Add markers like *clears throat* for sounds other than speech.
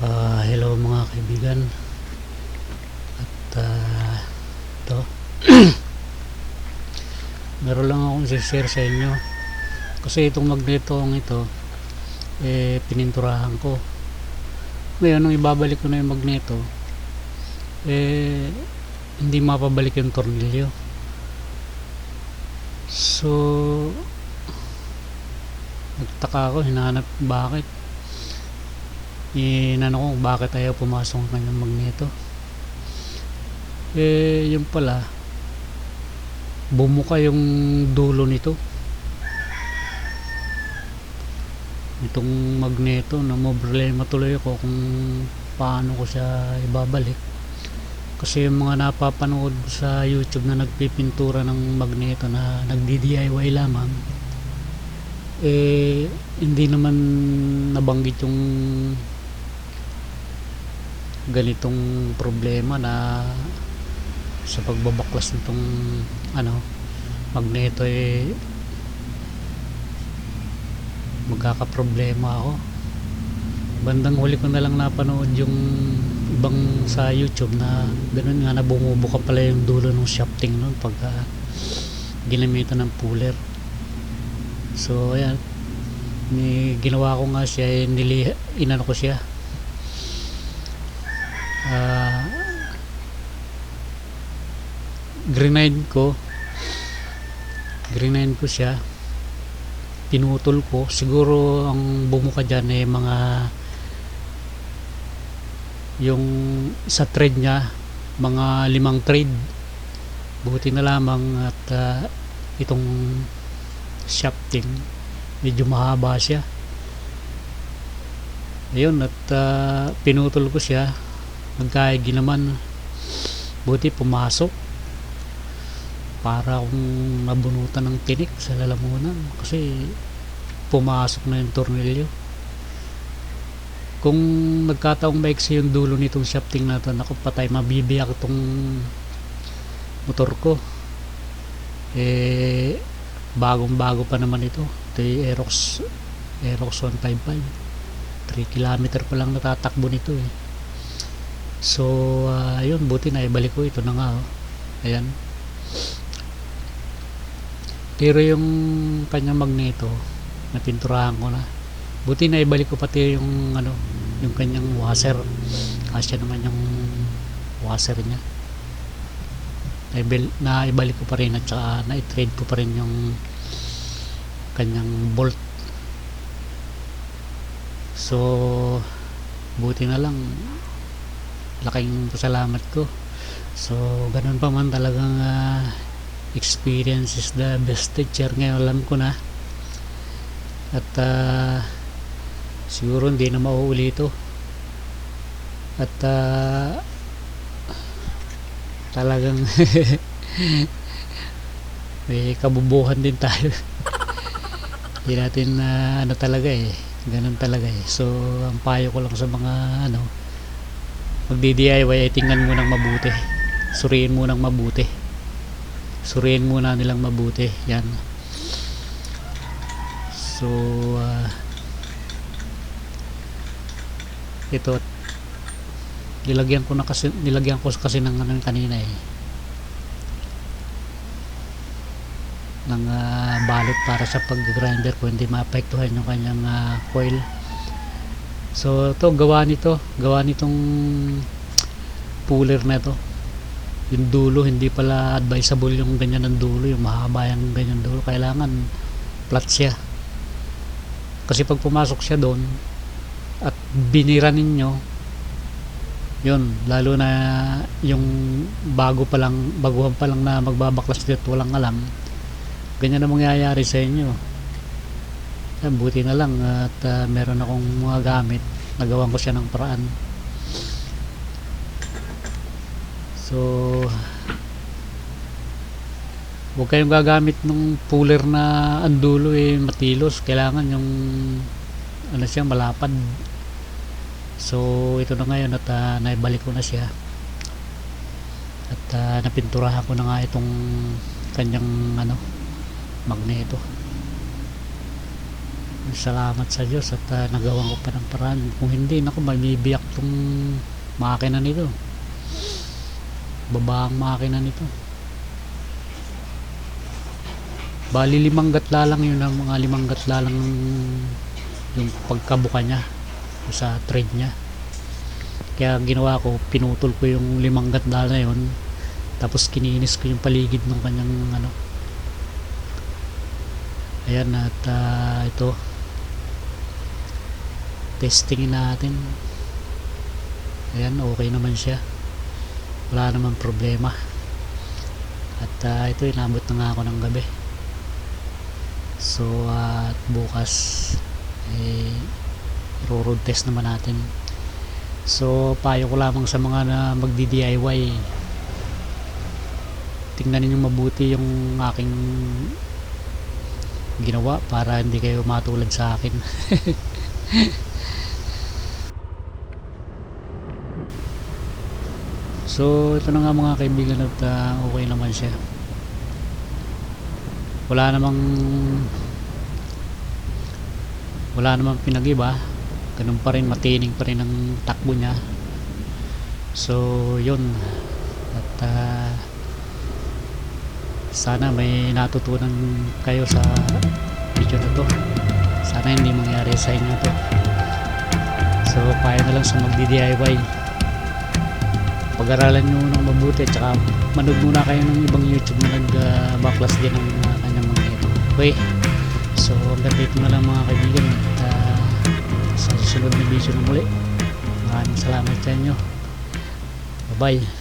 Ah, hello mga kaibigan. At ah, ito. *clears throat* Meron lang akong share sa inyo. Kasi itong magnetong ito, eh, pininturahan ko. Ngayon, nung ibabalik ko na yung magneto, eh, hindi mapabalik yung tornilyo. So, nagtaka ako, hinahanap bakit inano ko bakit ayaw pumasok ang kanyang magneto. Eh yung pala. Bumuka yung dulo nito. Itong magneto na mo problema tuloy ako kung paano ko siya ibabalik. Kasi yung mga napapanood sa youtube na nagpipintura ng magneto na nagdi DIY lamang eh hindi naman nabanggit yung ganitong problema na sa pagbabaklas nitong ano magneto eh magkakaproblema ako. Bandang huli ko na lang napanood yung ibang sa youtube na ganun nga na bumubuka pala yung dulo ng shafting nun pagka ginamitan ng puller. So ayan. Ni ginawa ko nga siya eh, nili, inano ko siya uh, grenade ko. Grenade ko siya. Pinutol ko. Siguro ang bumuka dyan eh mga yung sa thread niya mga limang thread. Buti na lamang at uh, itong shafting medyo mahaba siya. Ayun at uh, pinutol ko siya nagkaigi naman buti pumasok. Para akong nabunutan ng tinik sa lalamunan. Kasi pumasok na yung tornilyo. Kung nagkataong maiksi yung dulo nitong shafting na to naku patay mabibiyak itong motor ko. Eh bagong bago pa naman ito. Ito yung Aerox Aerox 155 3 kilometer pa lang natatakbo nito eh so uh, ayun buti na ibalik ko ito na nga oh. ayan. Pero yung kanyang magneto napinturahan ko na. Buti na ibalik ko pati yung ano yung kanyang washer. Kasi naman yung washer niya. Naibil, na ibalik ko pa rin at saka na i-trade ko pa rin yung kanyang bolt. So buti na lang laking pasalamat ko. So ganun pa man talagang uh, experience is the best teacher. Ngayon alam ko na. At uh, siguro hindi na mauuli ito. At uh, talagang *laughs* may kabubuhan din tayo. *laughs* Hindi natin uh, ano talaga eh. Ganun talaga eh. So ang payo ko lang sa mga ano magdi DIY ay tingnan mo nang mabuti. Suriin mo nang mabuti. Suriin muna nilang mabuti. Yan. So uh, ito nilagyan ko na kasi nilagyan ko kasi ng ano kanina eh. Ng uh, balot para sa pag grinder ko. Hindi maapektuhan yung kanyang uh, coil so to gawa nito. Gawa nitong puller na to yung dulo hindi pala advisable yung ganyan ng dulo. Yung mahaba yung ganyan dulo. Kailangan flat siya. Kasi pag pumasok siya doon at binira ninyo yun lalo na yung bago pa lang baguhan pa lang na magbabaklas dito walang alam ganyan na mangyayari sa inyo yan, buti na lang at uh, meron akong mga gamit. Nagawan ko siya ng paraan. So huwag kayong gagamit ng puller na ang dulo eh matilos. Kailangan yung ano siya malapad. So ito na ngayon at uh, naibalik ko na siya. At uh, napinturahan ko na nga itong kanyang ano magneto salamat sa Diyos at uh, nagawa ko pa ng paraan. Kung hindi naku mabibiyak tong makina nito. Babaang makina nito. Bali limang gatla lang yun ang mga limang gatla lang yung pagkabuka niya sa thread niya. Kaya ang ginawa ko pinutol ko yung limang gatla na yun tapos kininis ko yung paligid ng kanyang ano. Ayan at ah, ito testingin natin. Ayan okay naman siya. Wala naman problema. At ah, ito inabot na nga ako ng gabi. So at bukas eh road test naman natin. So payo ko lamang sa mga na magdi DIY tingnan ninyo mabuti yung aking ginawa para hindi kayo matulad sa akin *laughs* so ito na nga mga kaibigan at ah, okay naman siya. Wala namang wala namang pinagiba. Ganun pa rin matining pa rin ang takbo niya. So yun. At ah, sana may natutunan kayo sa video na to. Sana hindi mangyari sa inyo to. So payo na lang sa magdi DIY pag-aralan nyo ng mabuti at manood muna kayo ng ibang YouTube na nag-backlash din ng uh, kanyang mga ito. Okay so hanggang dito na lang mga kaibigan. At uh, sa susunod na video na muli maraming salamat sa inyo. Bye bye